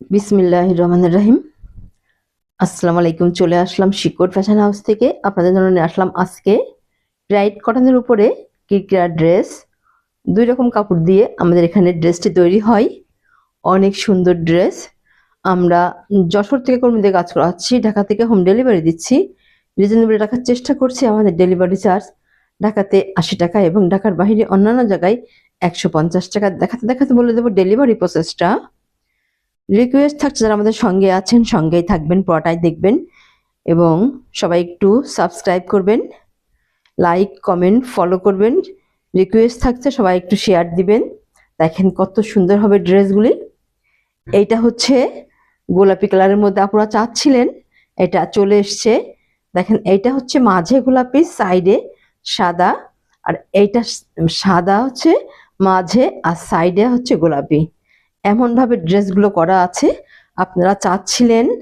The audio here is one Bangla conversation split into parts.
বিসমিল্লাহ রহমান রাহিম আসসালামু আলাইকুম চলে আসলাম শিকড় ফ্যাশন হাউস থেকে। আপনাদের জন্য নিয়ে আসলাম আজকে ব্রাইট কটনের উপরে কিরকিরা ড্রেস। দুই রকম কাপড় দিয়ে আমাদের এখানে ড্রেসটি তৈরি হয়। অনেক সুন্দর ড্রেস। আমরা যশোর থেকে কর্মীদের কাজ করাচ্ছি, ঢাকা থেকে হোম ডেলিভারি দিচ্ছি। রিজনেবল রাখার চেষ্টা করছি, আমাদের ডেলিভারি চার্জ ঢাকাতে আশি টাকা এবং ঢাকার বাইরে অন্যান্য জায়গায় একশো পঞ্চাশ টাকা। দেখাতে দেখাতে বলে দেবো ডেলিভারি প্রসেসটা। রিকোয়েস্ট থাকছে যারা আমাদের সঙ্গে আছেন, সঙ্গেই থাকবেন, পুরোটাই দেখবেন এবং সবাই একটু সাবস্ক্রাইব করবেন লাইক কমেন্ট ফলো করবেন রিকোয়েস্ট থাকছে সবাই একটু শেয়ার দিবেন। দেখেন কত সুন্দর হবে ড্রেসগুলি। এইটা হচ্ছে গোলাপি কালারের মধ্যে আপনারা চাচ্ছিলেন, এটা চলে এসছে। দেখেন এইটা হচ্ছে মাঝে গোলাপি সাইডে সাদা, আর এইটা সাদা হচ্ছে মাঝে আর সাইডে হচ্ছে গোলাপি। এমন ভাবে ড্রেসগুলো করা আছে। আপনারা চাচ্ছিলেন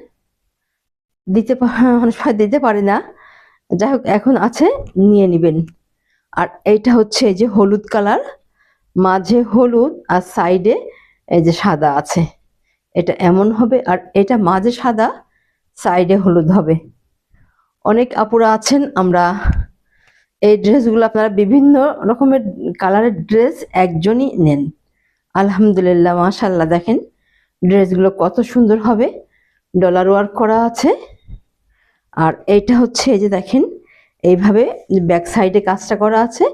দিতে পা- অনেক দিতে পারে না। যাই হোক, এখন আছে, নিয়ে নেবেন। আর এইটা হচ্ছে যে হলুদ কালার, মাঝে হলুদ আর সাইডে এই যে সাদা আছে। এটা এমন হবে আর এটা মাঝে সাদা, সাইডে হলুদ হবে। অনেক আপুরা আছেন, আমরা এই ড্রেসগুলো আপনারা বিভিন্ন রকমের কালারের ড্রেস একজনই নেন। আলহামদুলিল্লাহ মাশাল্লাহ দেখেন, ড্রেসগুলো কত সুন্দর হবে। ডলার ওয়ার্ক করা আছে। আর এইটা হচ্ছে এই যে দেখেন, এইভাবে ব্যাক সাইডে কাজটা করা আছে।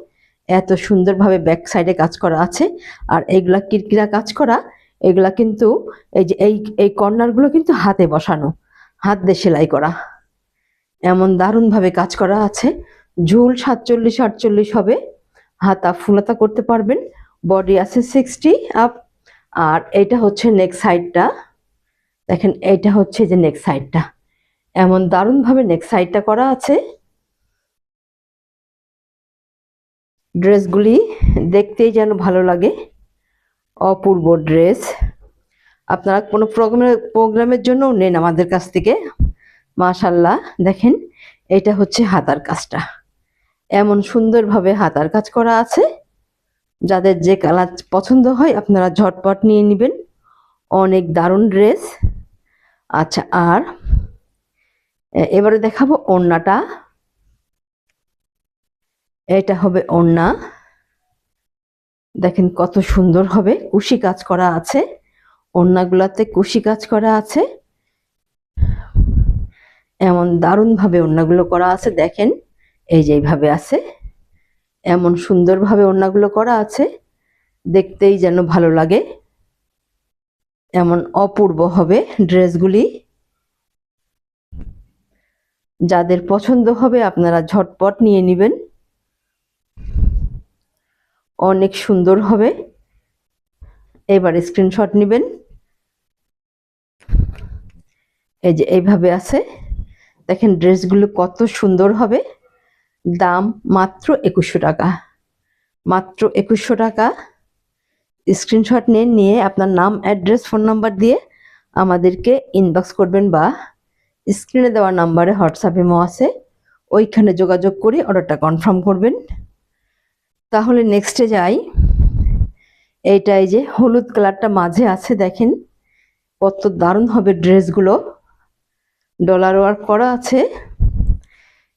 এত সুন্দরভাবে ব্যাক সাইডে কাজ করা আছে। আর এইগুলা কিরকিরা কাজ করা, এগুলা কিন্তু এই যে এই এই কর্নারগুলো কিন্তু হাতে বসানো, হাত দিয়ে সেলাই করা। এমন দারুণভাবে কাজ করা আছে। ঝুল সাতচল্লিশ আটচল্লিশ হবে। হাতা ফুলাতা করতে পারবেন। বডি আছে সিক্সটি আপ আর এটা হচ্ছে নেক সাইডটা দেখেন এইটা হচ্ছে যে নেক সাইডটা এমন দারুণভাবে নেক সাইডটা করা আছে। ড্রেসগুলি দেখতেই যেন ভালো লাগে। অপূর্ব ড্রেস। আপনারা কোনো প্রোগ্রামের প্রোগ্রামের জন্য নেন আমাদের কাছ থেকে। মাশাল্লাহ দেখেন, এটা হচ্ছে হাতার কাজটা। এমন সুন্দরভাবে হাতার কাজ করা আছে। যাদের যে কালার পছন্দ হয়, আপনারা ঝটপট নিয়ে নেবেন। অনেক দারুণ ড্রেস। আচ্ছা আর এবারে দেখাবো ওড়নাটা। এটা হবে ওড়না। দেখেন কত সুন্দর হবে। কুশি কাজ করা আছে। ওড়নাগুলাতে কুশি কাজ করা আছে। এমন দারুণভাবে ওড়নাগুলো করা আছে, দেখেন। এই যে এইভাবে আছে। এমন সুন্দরভাবে ওড়নাগুলো করা আছে, দেখতেই যেন ভালো লাগে। এমন অপূর্ব হবে ড্রেসগুলি। যাদের পছন্দ হবে আপনারা ঝটপট নিয়ে নেবেন। অনেক সুন্দর হবে। এবার স্ক্রিনশট নেবেন। এই যে এইভাবে আছে। দেখেন ড্রেসগুলো কত সুন্দর হবে। দাম মাত্র একুশশো টাকা। মাত্র একুশশো টাকা। স্ক্রিনশট নিয়ে নিয়ে আপনার নাম, অ্যাড্রেস, ফোন নাম্বার দিয়ে আমাদেরকে ইনবক্স করবেন বা স্ক্রিনে দেওয়া নাম্বারে হোয়াটসঅ্যাপ ইমো আছে। ওইখানে যোগাযোগ করে অর্ডারটা কনফার্ম করবেন। তাহলে নেক্সটে যাই। এইটাই যে হলুদ কালারটা মাঝে আছে, দেখেন। কত দারুণ হবে ড্রেসগুলো ডলার ওয়ার্ক করা আছে।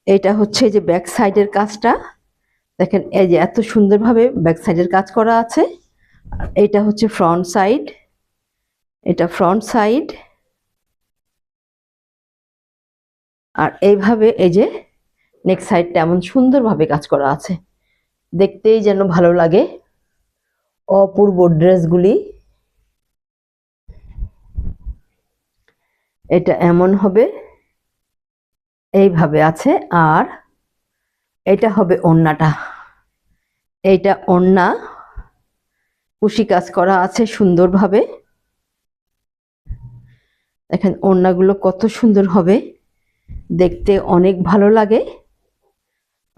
এটা হচ্ছে যে ব্যাক সাইডের কাজটা। দেখেন, এই যে এত সুন্দরভাবে ব্যাক সাইডের কাজ করা আছে। এইটা হচ্ছে ফ্রন্ট সাইড এটা ফ্রন্ট সাইড আর এইভাবে এই যে নেক সাইডটা এমন সুন্দরভাবে কাজ করা আছে। দেখতেই যেন ভালো লাগে। অপূর্ব ড্রেসগুলি। এটা এমন হবে এইভাবে আছে, আর এটা হবে ওড়নাটা এইটা ওড়না কুশি কাজ করা আছে সুন্দরভাবে। দেখেন ওড়নাগুলো কত সুন্দর হবে। দেখতে অনেক ভালো লাগে।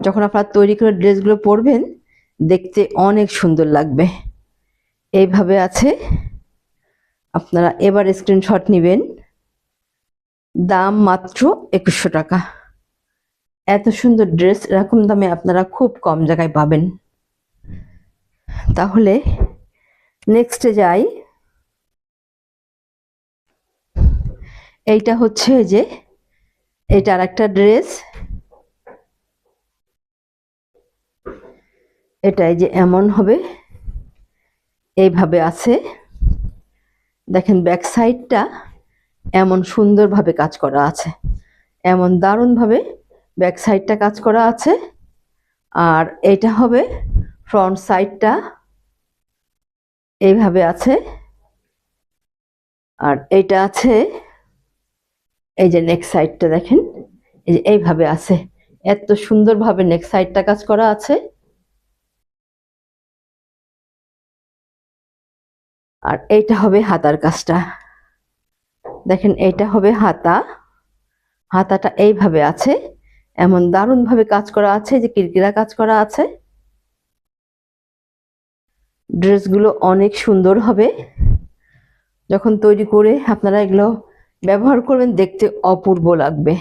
যখন আপনারা তৈরি করে ড্রেসগুলো পরবেন, দেখতে অনেক সুন্দর লাগবে। এইভাবে আছে। আপনারা এবার স্ক্রিনশট নেবেন। দাম মাত্র একুশশো টাকা। এত সুন্দর ড্রেস এরকম দামে আপনারা খুব কম জায়গায় পাবেন। তাহলে নেক্সটে যাই। এইটা হচ্ছে যে, এটা আর একটা ড্রেস এটাই যে এমন হবে, এইভাবে আছে। দেখেন ব্যাক সাইডটা এমন সুন্দরভাবে কাজ করা আছে। এমন দারুণভাবে ব্যাক সাইডটা কাজ করা আছে। আর এটা হবে ফ্রন্ট সাইডটা এইভাবে আছে। আর এটা আছে, এই যে নেক সাইডটা দেখেন, এই যে এইভাবে আছে। এত সুন্দরভাবে নেক সাইডটা কাজ করা আছে। আর এইটা হবে হাতার কাজটা। দেখেন এইটা হবে হাতা। হাতাটা এইভাবে আছে। এমন দারুণ ভাবে কাজ করা আছে, যে কিরকিরা কাজ করা আছে। ড্রেসগুলো অনেক সুন্দর হবে। যখন তৈরি করে আপনারা এগুলো ব্যবহার করবেন, দেখতে অপূর্ব লাগবে।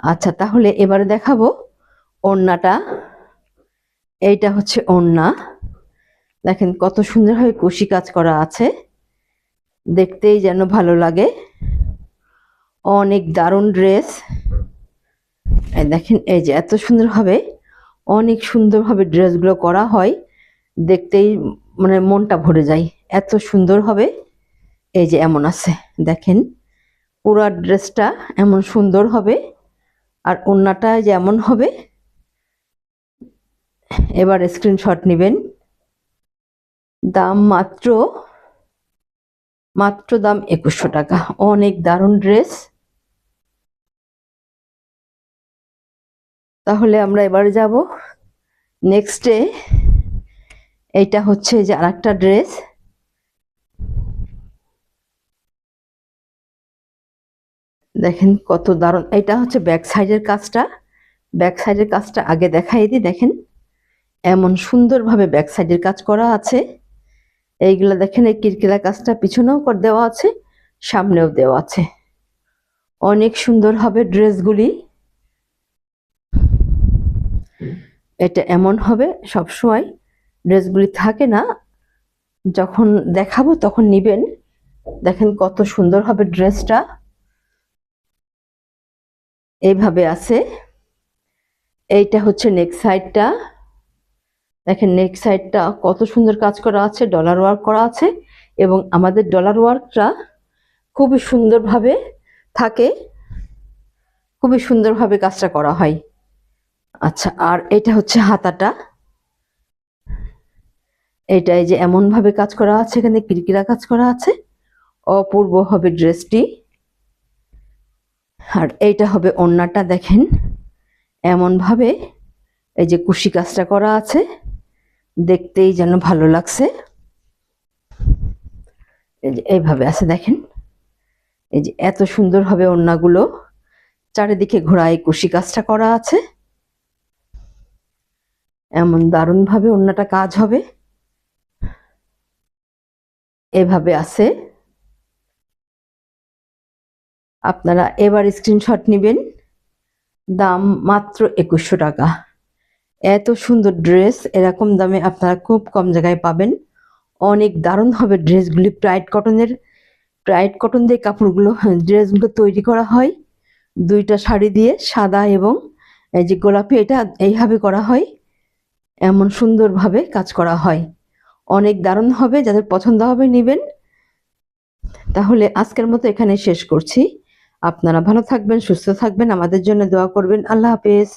আচ্ছা তাহলে এবারে দেখাবো ওড়নাটা। এইটা হচ্ছে ওড়না। দেখেন কত সুন্দরভাবে কুশি কাজ করা আছে। দেখতেই যেন ভালো লাগে। অনেক দারুণ ড্রেস। দেখেন, এই যে এত সুন্দরভাবে, অনেক সুন্দরভাবে ড্রেসগুলো করা হয়। দেখতেই মানে মনটা ভরে যায়। এত সুন্দর হবে এই যে এমন আছে, দেখেন। পুরো ড্রেসটা এমন সুন্দর হবে, আর ওড়নাটা যেমন হবে। এবার স্ক্রিনশট নেবেন। দাম মাত্র মাত্র দাম একুশশো টাকা। অনেক দারুণ ড্রেস। তাহলে আমরা এবারে যাব। নেক্সট নেক্সটে এইটা হচ্ছে যে আর একটা ড্রেস দেখেন কত দারুণ। এটা হচ্ছে ব্যাক সাইডের কাজটা। ব্যাক সাইডের কাজটা আগে দেখাই দিই, দেখেন। এমন সুন্দরভাবে ব্যাক সাইডের কাজ করা আছে। এইগুলো দেখেন, এই কিরকিরা কাজটা পিছনেও দেওয়া আছে, সামনেও দেওয়া আছে। অনেক সুন্দর হবে ড্রেসগুলি এটা এমন হবে সবসময় ড্রেসগুলি থাকে না, যখন দেখাবো তখন নিবেন। দেখেন কত সুন্দর হবে ড্রেসটা। এইভাবে আছে। এইটা হচ্ছে নেক সাইডটা দেখেন নেক সাইডটা কত সুন্দর কাজ করা আছে ডলার ওয়ার্ক করা আছে এবং আমাদের ডলার ওয়ার্কটা খুবই সুন্দরভাবে থাকে। খুবই সুন্দরভাবে কাজটা করা হয়। আচ্ছা আর এটা হচ্ছে হাতাটা। এটাই যে এমন ভাবে কাজ করা আছে, এখানে কিরকিরা কাজ করা আছে। অপূর্ব হবে ড্রেসটি। আর এইটা হবে ওড়নাটা দেখেন। এমন ভাবে এই যে কুশি কাজটা করা আছে, দেখতেই যেন ভালো লাগছে। এই যে এইভাবে আছে, দেখেন। এই যে এত সুন্দর হবে ওড়নাগুলো চারিদিকে ঘোড়ায় কুশি কাজটা করা আছে। এমন দারুণ ভাবে ওড়নাটা কাজ হবে। এভাবে আছে। আপনারা এবার স্ক্রিনশট নেবেন। দাম মাত্র একুশশো টাকা। এত সুন্দর ড্রেস এরকম দামে আপনারা খুব কম জায়গায় পাবেন। অনেক দারুণ হবে ড্রেসগুলি প্রাইড কটনের প্রাইড কটন দিয়ে কাপড়গুলো ড্রেসগুলো তৈরি করা হয়। দুইটা শাড়ি দিয়ে, সাদা এবং এই যে গোলাপি, এটা এইভাবে করা হয়। এমন সুন্দরভাবে কাজ করা হয়। অনেক দারুণ হবে, যাদের পছন্দ হবে নেবেন। তাহলে আজকের মতো এখানে শেষ করছি। আপনারা ভালো থাকবেন, সুস্থ থাকবেন, আমাদের জন্য দোয়া করবেন। আল্লাহ হাফেজ।